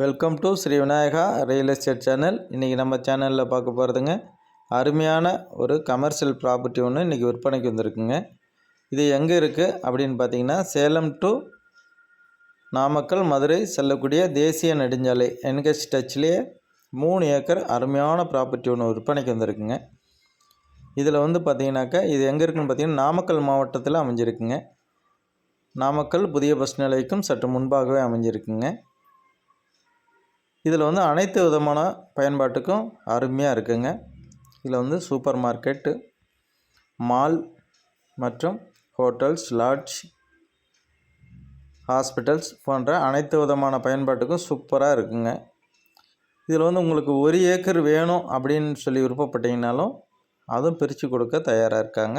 Welcome to Shri Vinayaka real estate channel இன்றைக்கி நம்ம சேனலில் பார்க்க போகிறதுங்க அருமையான ஒரு கமர்ஷியல் ப்ராப்பர்ட்டி ஒன்று இன்றைக்கி விற்பனைக்கு வந்திருக்குங்க. இது எங்கே இருக்குது அப்படின்னு பார்த்தீங்கன்னா சேலம் டு நாமக்கல் மதுரை செல்லக்கூடிய தேசிய நெடுஞ்சாலை என்ஹெச் டச்லேயே மூணு ஏக்கர் அருமையான ப்ராப்பர்ட்டி ஒன்று விற்பனைக்கு வந்திருக்குங்க. இதில் வந்து பார்த்தீங்கன்னாக்கா இது எங்கே இருக்குன்னு பார்த்தீங்கன்னா நாமக்கல் மாவட்டத்தில் அமைஞ்சிருக்குங்க. நாமக்கல் புதிய பஸ் நிலையக்கும் சற்று முன்பாகவே அமைஞ்சிருக்குங்க. இதில் வந்து அனைத்து விதமான பயன்பாட்டுக்கும் அருமையாக இருக்குங்க. இதில் வந்து சூப்பர் மார்க்கெட்டு மால் மற்றும் ஹோட்டல்ஸ் லாட்ஜ் ஹாஸ்பிட்டல்ஸ் போன்ற அனைத்து விதமான பயன்பாட்டுக்கும் சூப்பராக இருக்குங்க. இதில் வந்து உங்களுக்கு ஒரு ஏக்கர் வேணும் அப்படின்னு சொல்லி விருப்பப்பட்டீங்கனாலும் அதுவும் பிரித்து கொடுக்க தயாராக இருக்காங்க.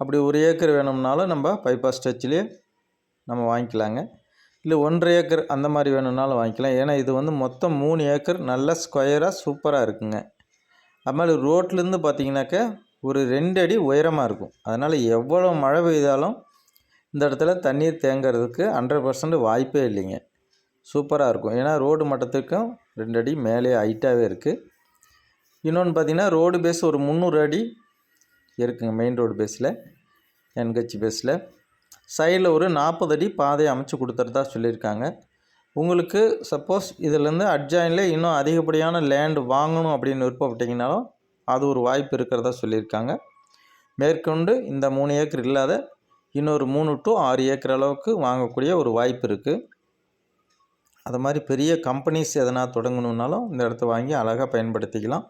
அப்படி ஒரு ஏக்கர் வேணும்னாலும் நம்ம பைபாஸ் டச்சிலே நம்ம வாங்கிக்கலாங்க. இல்லை ஒன்றரை ஏக்கர் அந்த மாதிரி வேணும்னாலும் வாங்கிக்கலாம். ஏன்னா இது வந்து மொத்தம் மூணு ஏக்கர். நல்ல ஸ்கொயராக சூப்பராக இருக்குங்க. அது மாதிரி ரோட்லேருந்து பார்த்தீங்கன்னாக்க ஒரு ரெண்டு அடி உயரமாக இருக்கும். அதனால் எவ்வளோ மழை பெய்தாலும் இந்த இடத்துல தண்ணீர் தேங்கிறதுக்கு ஹண்ட்ரட் பர்சன்ட் வாய்ப்பே இல்லைங்க. சூப்பராக இருக்கும். ஏன்னா ரோடு மட்டத்துக்கும் ரெண்டு அடி மேலே ஹைட்டாகவே இருக்குது இன்னொன்று பார்த்தீங்கன்னா ரோடு பேஸ் ஒரு முந்நூறு அடி இருக்குங்க மெயின் ரோடு பேஸில் என்ஹெச் பேஸில் சைடில் ஒரு நாற்பது அடி பாதையை அமைச்சு கொடுத்துறதா சொல்லியிருக்காங்க. உங்களுக்கு சப்போஸ் இதிலேருந்து அட்ஜாயினில் இன்னும் அதிகப்படியான லேண்டு வாங்கணும் அப்படின்னு விருப்பப்பட்டீங்கனாலும் அது ஒரு வாய்ப்பு இருக்கிறதா சொல்லியிருக்காங்க. மேற்கொண்டு இந்த மூணு ஏக்கர் இல்லாத இன்னொரு மூணு டு ஆறு ஏக்கர் அளவுக்கு வாங்கக்கூடிய ஒரு வாய்ப்பு இருக்குது அது மாதிரி பெரிய கம்பெனிஸ் எதனா தொடங்கணுன்னாலும் இந்த இடத்த வாங்கி அழகாக பயன்படுத்திக்கலாம்.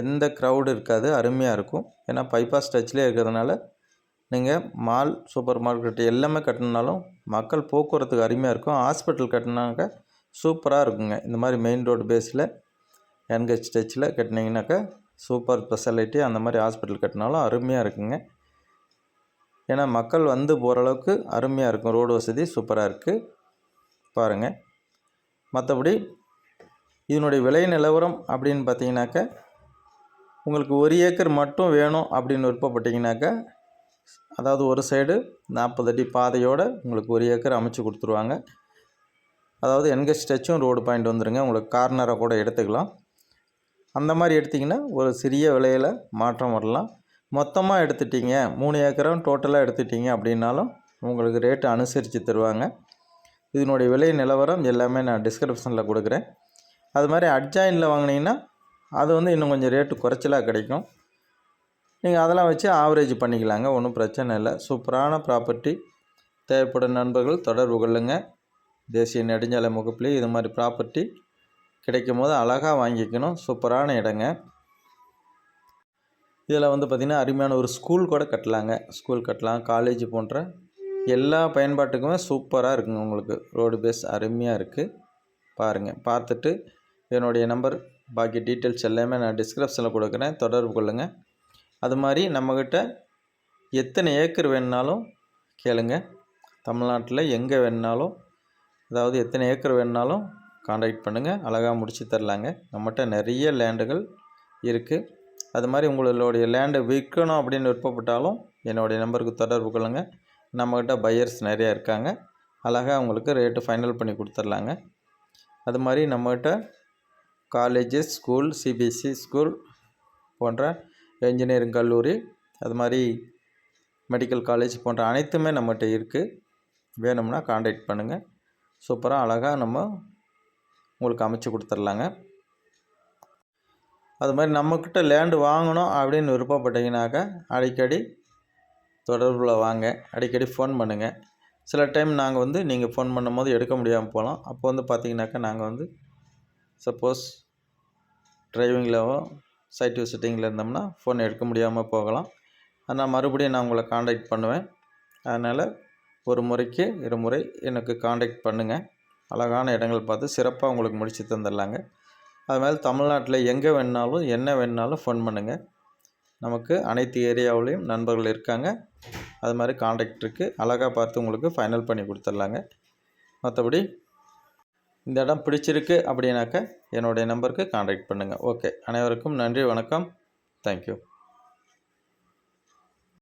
எந்த க்ரௌடு இருக்காது அருமையாக இருக்கும். ஏன்னா பைபாஸ் டச்சிலே இருக்கிறதுனால நீங்கள் மால் சூப்பர் மார்க்கெட் எல்லாமே கட்டினாலும் மக்கள் போக்குவரத்துக்கு அருமையாக இருக்கும். ஹாஸ்பிட்டல் கட்டினாக்க சூப்பராக இருக்குங்க. இந்த மாதிரி மெயின் ரோடு பேஸில் என்ஹெச் டச்சில் கட்டினீங்கனாக்கா சூப்பர் ஸ்பெஷாலிட்டி. அந்த மாதிரி ஹாஸ்பிட்டல் கட்டினாலும் அருமையாக இருக்குங்க. ஏன்னா மக்கள் வந்து போகிற அளவுக்கு அருமையாக இருக்கும். ரோடு வசதி சூப்பராக இருக்குது பாருங்கள் மற்றபடி இதனுடைய விலை நிலவரம் அப்படின்னு பார்த்தீங்கன்னாக்கா உங்களுக்கு ஒரு ஏக்கர் மட்டும் வேணும் அப்படின்னு விருப்பப்பட்டிங்கனாக்கா அதாவது ஒரு சைடு நாற்பது அடி பாதையோடு உங்களுக்கு ஒரு ஏக்கர் அமைச்சு கொடுத்துருவாங்க. அதாவது என்கெச் டச்சும் ரோடு பாயிண்ட் வந்துடுங்க உங்களுக்கு கார்னராக கூட எடுத்துக்கலாம். அந்த மாதிரி எடுத்திங்கன்னா ஒரு சிறிய விலையில் மாற்றம் வரலாம். மொத்தமாக எடுத்துட்டிங்க மூணு ஏக்கரும் டோட்டலாக எடுத்துட்டிங்க அப்படின்னாலும் உங்களுக்கு ரேட்டு அனுசரித்து தருவாங்க. இதனுடைய விலை நிலவரம் எல்லாமே நான் டிஸ்கிரிப்ஷனில் கொடுக்குறேன். அது மாதிரி அட்ஜாயினில் வாங்கினீங்கன்னா அது வந்து இன்னும் கொஞ்சம் ரேட்டு குறைச்சலாக கிடைக்கும். நீங்கள் அதெல்லாம் வச்சு ஆவரேஜ் பண்ணிக்கலாங்க. ஒன்றும் பிரச்சனை இல்லை. சூப்பரான ப்ராப்பர்ட்டி தேவைப்படும் நண்பர்கள் தொடர்பு கொள்ளுங்க. தேசிய நெடுஞ்சாலை முகப்புலேயே இது மாதிரி ப்ராப்பர்ட்டி கிடைக்கும் போது அழகாக வாங்கிக்கணும். சூப்பரான இடங்க. இதில் வந்து பார்த்திங்கன்னா அருமையான ஒரு ஸ்கூல் கூட கட்டலாங்க. ஸ்கூல் கட்டலாம். காலேஜ் போன்ற எல்லா பயன்பாட்டுக்குமே சூப்பராக இருக்குங்க உங்களுக்கு. ரோடு பேஸ் அருமையாக இருக்குது பாருங்கள் பார்த்துட்டு என்னுடைய நம்பர் பாக்கி டீட்டெயில்ஸ் எல்லாமே நான் டிஸ்கிரிப்ஷனில் கொடுக்குறேன். தொடர்பு கொள்ளுங்கள் அது மாதிரி நம்மக்கிட்ட எத்தனை ஏக்கர் வேணுனாலும் கேளுங்க. தமிழ்நாட்டில் எங்கே வேணுனாலும் அதாவது எத்தனை ஏக்கர் வேணுனாலும் காண்டாக்ட் பண்ணுங்கள் அழகாக முடித்து தரலாங்க. நம்மகிட்ட நிறைய லேண்டுகள் இருக்குது அது மாதிரி உங்களுடைய லேண்டை விற்கணும் அப்படின்னு விருப்பப்பட்டாலும் என்னுடைய நம்பருக்கு தொடர்பு கொள்ளுங்கள் நம்மக்கிட்ட பையர்ஸ் நிறையா இருக்காங்க. அழகாக உங்களுக்கு ரேட்டு ஃபைனல் பண்ணி கொடுத்துர்லாங்க அது மாதிரி நம்மக்கிட்ட காலேஜஸ் ஸ்கூல் சிபிஎஸ்சி ஸ்கூல் போன்ற இன்ஜினியரிங் கல்லூரி அது மாதிரி மெடிக்கல் காலேஜ் போன்ற அனைத்துமே நம்மகிட்ட இருக்குது வேணும்னா காண்டாக்ட் பண்ணுங்கள் சூப்பராக அழகாக நம்ம உங்களுக்கு அமைச்சு கொடுத்துர்லாங்க. அது மாதிரி நம்மக்கிட்ட லேண்டு வாங்கணும் அப்படின்னு விருப்பப்பட்டீங்கனாக்கா அடிக்கடி தொடர்பில் வாங்க. அடிக்கடி ஃபோன் பண்ணுங்கள் சில டைம் நாங்கள் வந்து நீங்கள் ஃபோன் பண்ணும்போது எடுக்க முடியாமல் போகலாம். அப்போ வந்து பார்த்தீங்கன்னாக்கா நாங்கள் வந்து சப்போஸ் ட்ரைவிங்கில் சைட் விசிட்டிங்கில் இருந்தோம்னா ஃபோன் எடுக்க முடியாமல் போகலாம். ஆனால் மறுபடியும் நான் உங்களை காண்டாக்ட் பண்ணுவேன். அதனால் ஒரு முறைக்கு இருமுறை எனக்கு காண்டாக்ட் பண்ணுங்கள் அழகான இடங்கள் பார்த்து சிறப்பாக உங்களுக்கு முடித்து தந்துடலாங்க. அது மாதிரி தமிழ்நாட்டில் எங்கே வேணுனாலும் என்ன வேணுனாலும் ஃபோன் பண்ணுங்கள் நமக்கு அனைத்து ஏரியாவிலையும் நண்பர்கள் இருக்காங்க. அது மாதிரி காண்டாக்ட் இருக்குது அழகாக பார்த்து உங்களுக்கு ஃபைனல் பண்ணி கொடுத்துட்லாங்க. மற்றபடி இந்த இடம் பிடிச்சிருக்கு அப்படின்னாக்க என்னுடைய நம்பருக்கு காண்டாக்ட் பண்ணுங்கள் ஓகே அனைவருக்கும் நன்றி வணக்கம். தேங்க்யூ